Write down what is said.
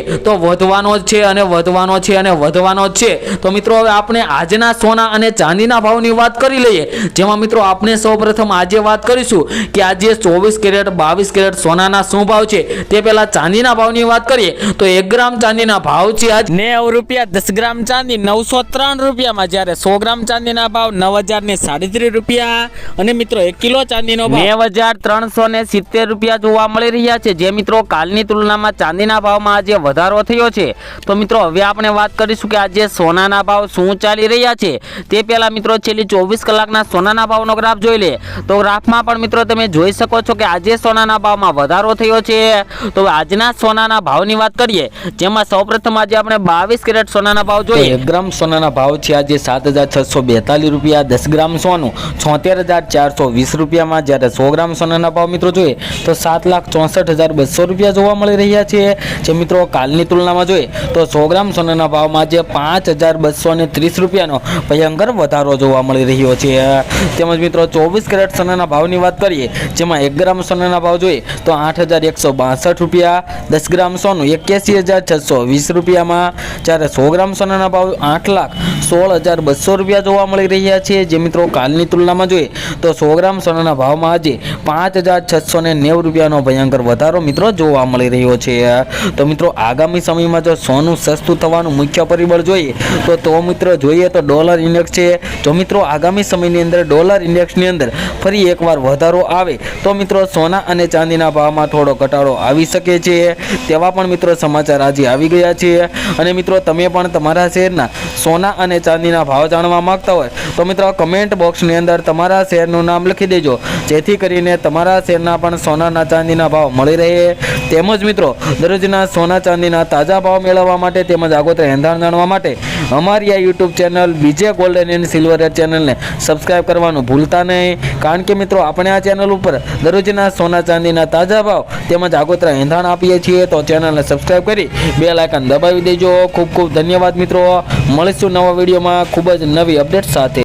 તો વધવાનો જ છે અને વધવાનો છે અને વધવાનો જ છે. તો મિત્રો, હવે આપણે આજના સોના અને ચાંદીના ભાવની વાત કરી લઈએ. જેમાં મિત્રો આપણે સૌપ્રથમ આજે વાત કરીશું કે આજે ચોવીસ કેરેટ, બાવીસ કેરેટ સોનાના શું ભાવ છે? તે પહેલા ચાંદીના ભાવની વાત કરીએ. તો એક ગ્રામ ચાંદીના ભાવ છે આજ નેવ રૂપિયા, દસ ગ્રામ ચાંદી, નવસો ત્રણ રૂપિયામાં. જ્યારે સો ગ્રામ ચાંદીના ભાવ નવ હજાર ને સાડત્રીસ રૂપિયા. અને મિત્રો, એક કિલો ચાંદીનો ભાવ હજાર ત્રણસો ને સિત્તેર રૂપિયા જોવા મળી રહ્યા છે. જે મિત્રો, કાલની તુલનામાં ચાંદીના ભાવમાં આજે વધારો થયો છે. તો મિત્રો હવે આપણે વાત કરીશું કે આજે સોનાના ભાવ શું ચાલી રહ્યા છે. તે પહેલાં મિત્રો છેલ્લી ચોવીસ કલાકના સોનાના ભાવનો ગ્રાફ જોઈ લે. તો ગ્રાફમાં પણ મિત્રો તમે જોઈ શકો છો કે આજે સોનાના ભાવમાં વધારો થયો છે. તો આજના સોનાના ભાવની વાત કરીએ જેમાં સૌપ્રથમ આજે આપણે બાવીસ કેરેટ સોનાના ભાવ જોઈએ. એક ગ્રામ સોનાના ભાવ છે આજે સાત હજાર છસો બેતાલીસ રૂપિયા દસ ગ્રામ સોનું છોતેર હજાર ચારસો વીસ રૂપિયામાં. જ્યારે સો ગ્રામ સોનાના ભાવ મિત્રો જોઈએ તો સાત લાખ ચોસઠ હજાર બસો રૂપિયા જોવા મળી રહ્યા છે. જે મિત્રો કાલની તુલનામાં જોઈએ તો સો ગ્રામ સોનાના ભાવમાં આજે પાંચ હજાર બસો ને ત્રીસ રૂપિયાનો ભયંકર વધારો જોવા મળી રહ્યો છે. તેમજ મિત્રો, ચોવીસ કેરેટ સોનાના ભાવની વાત કરીએ, જેમાં એક ગ્રામ સોનાના ભાવ જોઈએ તો આઠ હજાર એકસો બાસઠ રૂપિયા, દસ ગ્રામ સોનું એક્યાસી હજાર છસો વીસ રૂપિયામાં, જ્યારે સો ગ્રામ સોનાના ભાવ આઠ લાખ સોળ હજાર બસો રૂપિયા જોવા મળી રહ્યા છે. જે મિત્રો, કાલની તુલનામાં જોઈએ તો સો ગ્રામ સોનાના ભાવમાં આજે પાંચ હજાર છસો ને નેવું રૂપિયાનો ભયંકર વધારો મિત્રો જોવા મળી રહ્યો છે. તો મિત્રો આગામી સમયમાં જો સોનું સસ્તું થવાનું મુખ્ય પરિબળ જોઈએ, તો તો મિત્રો જોઈએ તો ડોલર ઇન્ડેક્સ છે. જો મિત્રો આગામી સમયની અંદર ડોલર ઇન્ડેક્સની અંદર ફરી એકવાર વધારો આવે, તો મિત્રો સોના અને ચાંદીના ભાવમાં થોડો ઘટાડો આવી શકે છે. તેવા પણ મિત્રો સમાચાર આજે આવી ગયા છે. અને મિત્રો તમે પણ તમારા શહેરના સોના અને ચાંદીના ભાવ જાણવા માંગતા હોય તો મિત્રો કમેન્ટ બોક્સની અંદર તમારા શેરનું નામ લખી દેજો. જેથી કરીને તમારા શેરના પણ સોનાના ચાંદીના ભાવ મળી રહે. તેમજ મિત્રો, દરરોજના સોના ચાંદીના તાજા ભાવ મેળવવા માટે તેમજ આગોતરા એંધાણ જાણવા માટે અમારી આ YouTube channel BJ golden and silver ચેનલને સબસ્ક્રાઇબ કરવાનું ભૂલતા નહીં. કારણ કે મિત્રો, આપણે આ ચેનલ ઉપર દરરોજના સોના ચાંદીના તાજા ભાવ તેમજ આગોતરા એંધાણ આપીએ છીએ તો ચેનલને સબસ્ક્રાઇબ કરી બે લાયકન દબાવી દેજો. ખૂબ ખૂબ ધન્યવાદ મિત્રો. મળીશું નવા વિડીયોમાં. ખૂબ જ નવી અપડેટ સાથે.